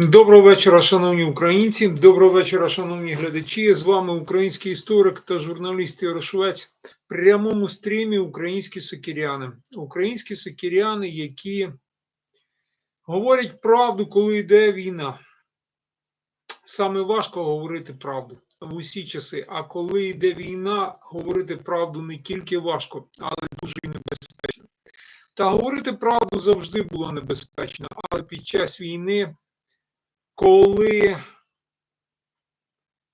Доброго вечора, шановні українці. Доброго вечора, шановні глядачі. З вами український історик та журналіст Ярошвець. В прямому стрімі українські сокіряни. Українські сокіряни, які говорять правду, коли йде війна. Саме важко говорити правду в усі часи. А коли йде війна, говорити правду не тільки важко, але дуже небезпечно. Та говорити правду завжди було небезпечно, але під час війни коли,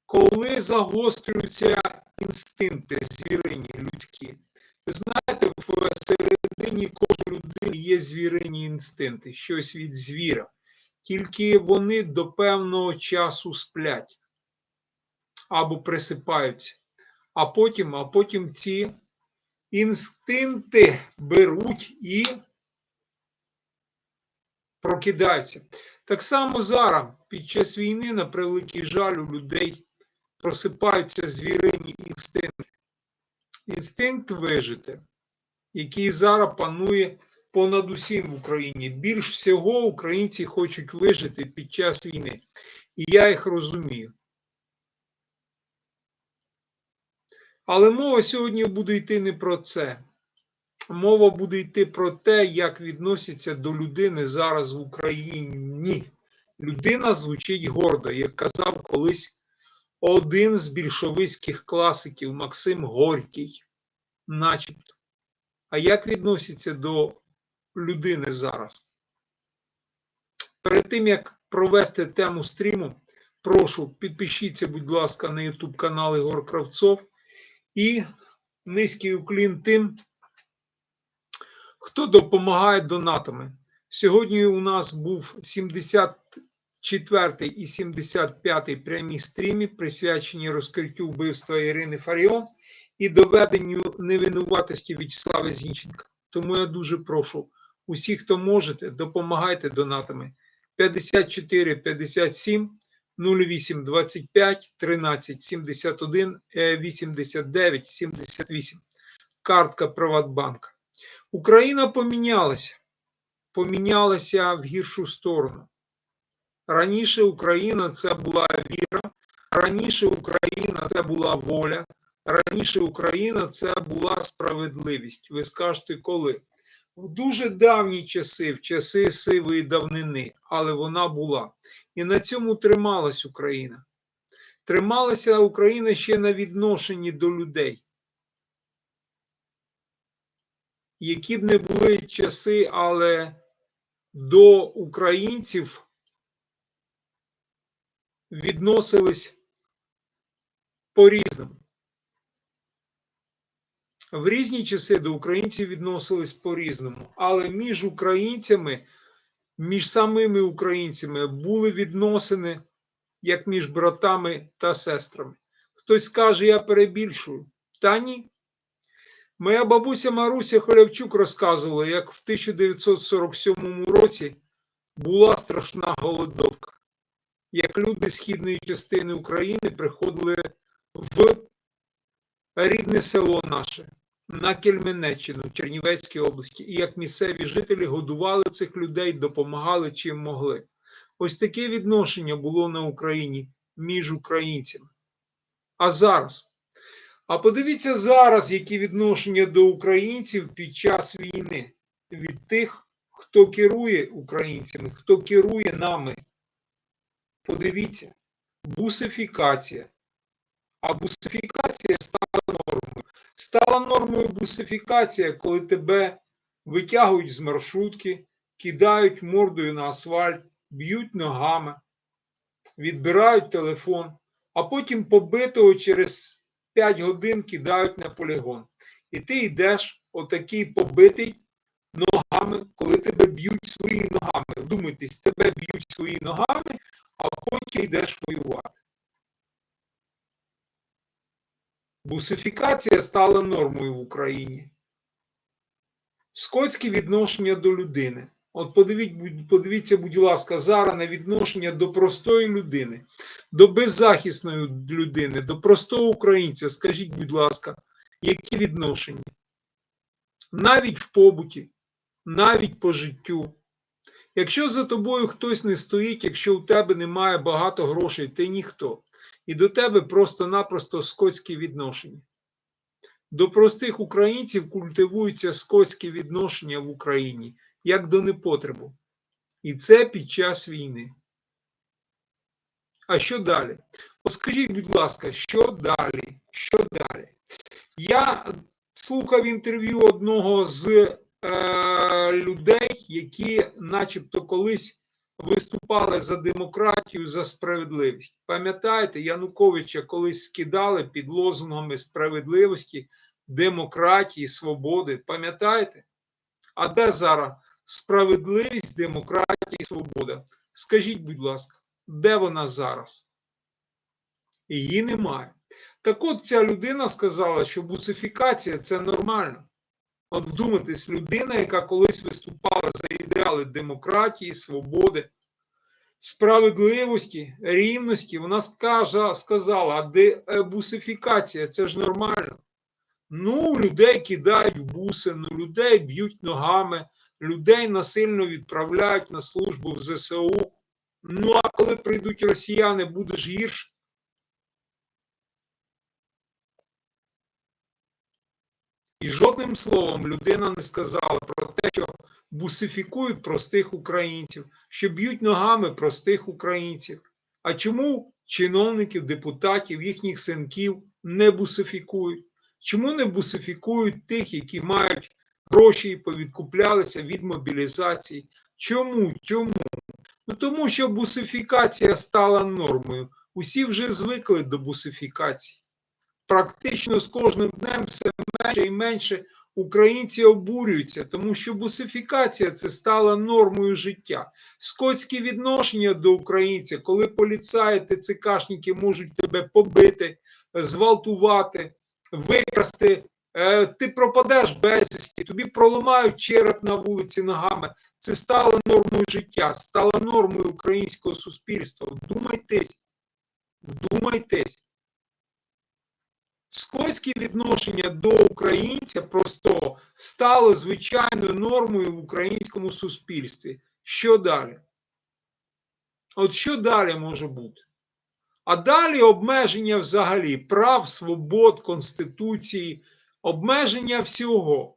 коли загострюються інстинкти звірині людські. Ви знаєте, в середині кожної людини є звірині інстинкти, щось від звіра. Тільки вони до певного часу сплять або присипаються. А потім, а потім ці інстинкти беруть і прокидаються. Так само зараз, під час війни, на превеликий жаль, у людей просипаються звірині інстинкти. Інстинкт вижити, який зараз панує понад усім в Україні. Більш всього українці хочуть вижити під час війни. І я їх розумію. Але мова сьогодні буде йти не про це. Мова буде йти про те, як відносяться до людини зараз в Україні. Людина звучить гордо, як казав колись один з більшовицьких класиків Максим Горький, начебто. А як відносяться до людини зараз? Перед тим, як провести тему стріму, прошу підпишіться, будь ласка, на YouTube канал Ігор Кравцов і низький уклін тим хто допомагає донатами. Сьогодні у нас був 74 і 75 прямі стрімі, присвячені розкриттю вбивства Ірини Фаріон і доведенню невинуватості В'ячеслава Зінченка. Тому я дуже прошу усіх, хто можете, допомагайте донатами 54 57 08 25 13 71 89 78. Картка Приватбанка. Україна помінялася, помінялася в гіршу сторону. Раніше Україна це була віра, раніше Україна це була воля, раніше Україна це була справедливість. Ви скажете, коли? В дуже давні часи, в часи сивої давнини, але вона була. І на цьому трималась Україна. Трималася Україна ще на відношенні до людей. Які б не були часи, але до українців відносились по-різному. В різні часи до українців відносились по-різному, але між українцями, між самими українцями були відносини як між братами та сестрами. Хтось скаже, я перебільшую. Та ні. Моя бабуся Маруся Холявчук розказувала, як в 1947 році була страшна голодовка, як люди східної частини України приходили в рідне село наше на Кельменеччину Чернівецькій області, і як місцеві жителі годували цих людей, допомагали чим могли. Ось таке відношення було на Україні між українцями. А зараз. А подивіться зараз, які відношення до українців під час війни від тих, хто керує українцями, хто керує нами. Подивіться, бусифікація. А бусифікація стала нормою. Стала нормою бусифікація, коли тебе витягують з маршрутки, кидають мордою на асфальт, б'ють ногами, відбирають телефон, а потім побитого через 5 годин кидають на полігон. І ти йдеш, отакий побитий ногами, коли тебе б'ють свої ногами. Вдумайтесь, тебе б'ють свої ногами, а потім йдеш воювати. Бусифікація стала нормою в Україні. Скотське відношення до людини. От подивіть, подивіться, будь ласка, зараз на відношення до простої людини, до беззахисної людини, до простого українця. Скажіть, будь ласка, які відношення? Навіть в побуті, навіть по життю. Якщо за тобою хтось не стоїть, якщо у тебе немає багато грошей, ти ніхто. І до тебе просто-напросто скотські відношення. До простих українців культивуються скотські відношення в Україні, як до непотребу. І це під час війни. А що далі? Скажіть, будь ласка, що далі? Що далі? Я слухав інтерв'ю одного з е, людей, які, начебто, колись виступали за демократію, за справедливість. Пам'ятаєте, Януковича колись скидали під лозунгами справедливості, демократії, свободи. Пам'ятаєте? А де зараз справедливість, демократія і свобода? Скажіть, будь ласка, де вона зараз? Її немає. Так от ця людина сказала, що бусифікація це нормально. От вдумайтесь, людина, яка колись виступала за ідеали демократії, свободи, справедливості, рівності, вона сказала, а де е, бусифікація це ж нормально. Ну, людей кидають в буси, ну, людей б'ють ногами, людей насильно відправляють на службу в ЗСУ. Ну, а коли прийдуть росіяни, буде ж гірше. І жодним словом людина не сказала про те, що бусифікують простих українців, що б'ють ногами простих українців. А чому чиновників, депутатів, їхніх синків не бусифікують? Чому не бусифікують тих, які мають гроші і повідкуплялися від мобілізації? Чому? Чому? Ну тому що бусифікація стала нормою. Усі вже звикли до бусифікації. Практично з кожним днем все менше і менше українці обурюються, тому що бусифікація це стала нормою життя. Скотські відношення до українця, коли поліцаї, ТЦКшники можуть тебе побити, зґвалтувати, викрасти. е, Ти пропадеш безвісті, тобі проламають череп на вулиці ногами. Це стало нормою життя, стало нормою українського суспільства. Вдумайтесь, вдумайтесь. Скотські відношення до українця простого стало звичайною нормою в українському суспільстві. Що далі? От що далі може бути? А далі обмеження взагалі прав, свобод, Конституції, обмеження всього.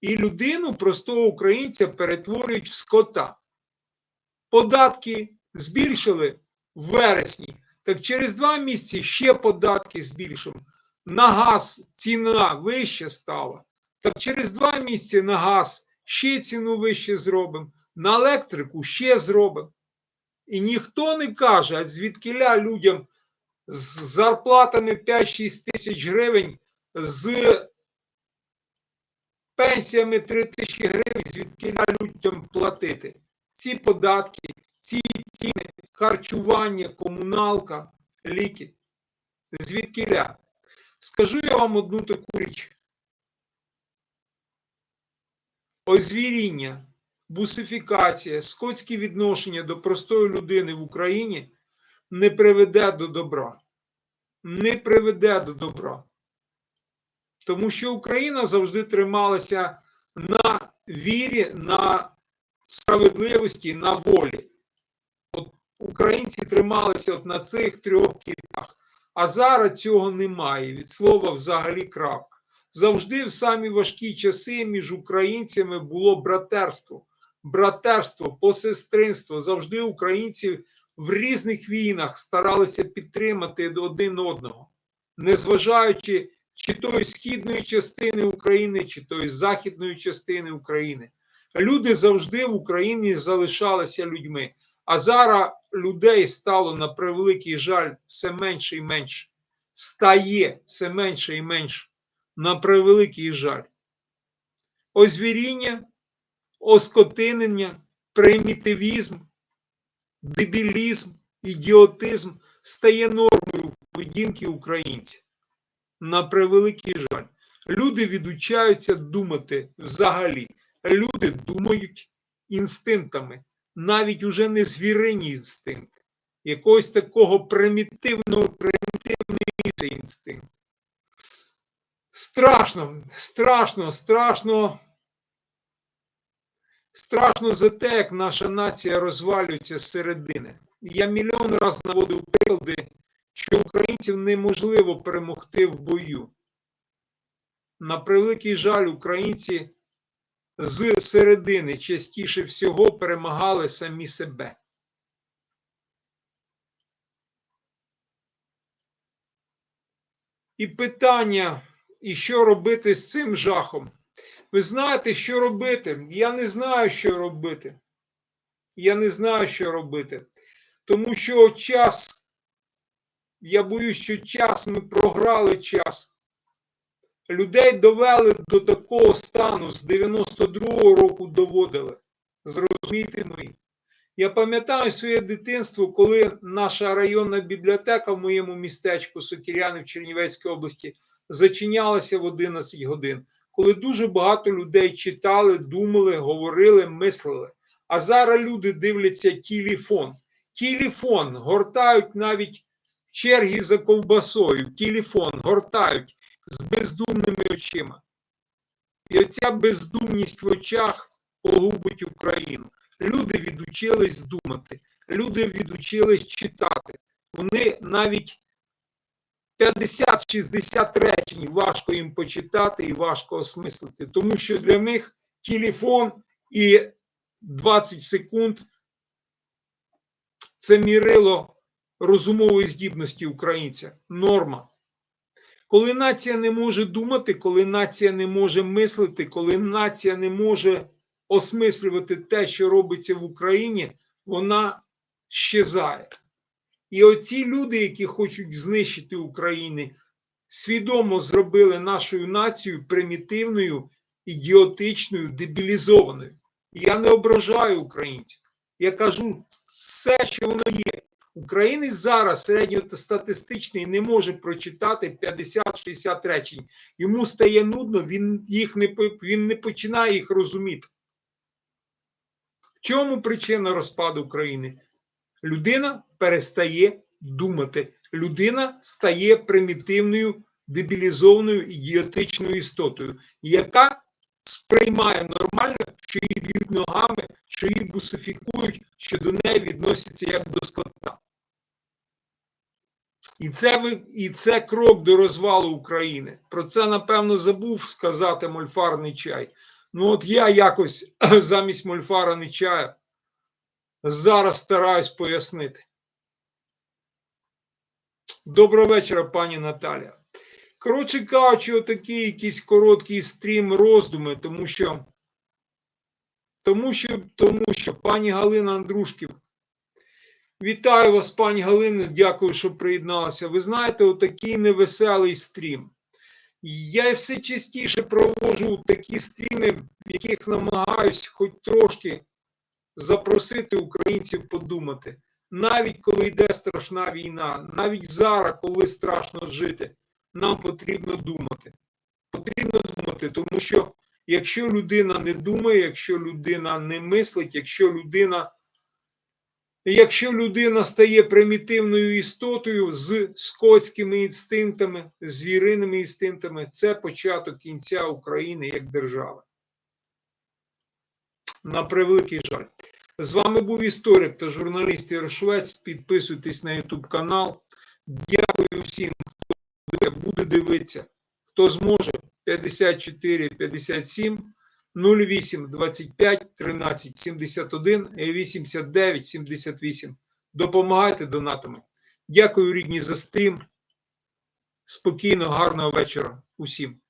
І людину, простого українця, перетворюють в скота. Податки збільшили в вересні, так через два місяці ще податки збільшимо. На газ ціна вище стала. Так через два місяці на газ ще ціну вище зробимо, на електрику ще зробимо. І ніхто не каже, а звідкиля людям з зарплатами 5-6 тисяч гривень, з пенсіями 3 тисячі гривень, звідкиля людям платити. Ці податки, ці ціни, харчування, комуналка, ліки. Звідкиля? Скажу я вам одну таку річ. Озвіріння, бусифікація, скотські відношення до простої людини в Україні не приведе до добра. Не приведе до добра. Тому що Україна завжди трималася на вірі, на справедливості, на волі. От Українці трималися от на цих трьох кітах. А зараз цього немає. Від слова взагалі крапка. Завжди в самі важкі часи між українцями було братерство, братерство, посестринство. Завжди українці в різних війнах старалися підтримати один одного, незважаючи чи тої східної частини України, чи тої західної частини України. Люди завжди в Україні залишалися людьми. А зараз людей стало на превеликий жаль все менше і менше. Стає все менше і менше. На превеликий жаль. Озвіріння, оскотинення, примітивізм, дебілізм, ідіотизм стає нормою поведінки українців. На превеликий жаль. Люди відучаються думати взагалі. Люди думають інстинктами навіть уже не звірині інстинкт, якогось такого примітивного, примітивний інстинкт. Страшно, страшно, страшно. Страшно за те, як наша нація розвалюється зсередини. Я мільйон раз наводив приклади, що українців неможливо перемогти в бою. На превеликий жаль, українці з середини частіше всього перемагали самі себе. І питання, і що робити з цим жахом? Ви знаєте, що робити? Я не знаю, що робити. Я не знаю, що робити. Тому що час, я боюсь, що час ми програли час. Людей довели до такого стану з 92-го року доводили. Зрозумійте мої. Я пам'ятаю своє дитинство, коли наша районна бібліотека в моєму містечку Сокіряни в Чернівецькій області зачинялася в 11 годин, коли дуже багато людей читали, думали, говорили, мислили. А зараз люди дивляться телефон. Телефон гортають навіть черги за ковбасою. Телефон гортають з бездумними очима. І оця бездумність в очах погубить Україну. Люди відучились думати, люди відучились читати. Вони навіть 50-60 речень важко їм почитати і важко осмислити, тому що для них телефон і 20 секунд це мірило розумової здібності українця. Норма. Коли нація не може думати, коли нація не може мислити, коли нація не може осмислювати те, що робиться в Україні, вона щезає. І оці люди, які хочуть знищити Україну, свідомо зробили нашу націю примітивною, ідіотичною, дебілізованою. Я не ображаю українців. Я кажу все, що воно є. Українець зараз середньостатистичний не може прочитати 50-60 речень. Йому стає нудно, він їх не він не починає їх розуміти. В чому причина розпаду України? Людина перестає думати. Людина стає примітивною, дебілізованою ідіотичною істотою, яка сприймає нормально, що її б'ють ногами, що її бусифікують, що до неї відносяться як до скота. І це і це крок до розвалу України. Про це, напевно, забув сказати мольфарний чай. Ну, от я якось замість мольфара не чая зараз стараюсь пояснити. Доброго вечора, пані Наталя. Коротше кажучи, отакий якийсь короткий стрім роздуми, тому що, тому що, тому що, пані Галина Андрушків, вітаю вас, пані Галина, дякую, що приєдналася. Ви знаєте, отакий невеселий стрім. Я все частіше проводжу такі стріми, в яких намагаюсь хоч трошки запросити українців подумати. Навіть коли йде страшна війна, навіть зараз, коли страшно жити, нам потрібно думати. Потрібно думати, тому що якщо людина не думає, якщо людина не мислить, якщо людина Якщо людина стає примітивною істотою з скотськими інстинктами, звіриними інстинктами, це початок кінця України як держави. На превеликий жаль. З вами був історик та журналіст Єршвець. Підписуйтесь на YouTube канал. Дякую всім, хто буде дивитися, хто зможе 54 57. 08 25 13 71 89 78. Допомагайте донатами. Дякую, рідні, за стрім. Спокійно, гарного вечора усім.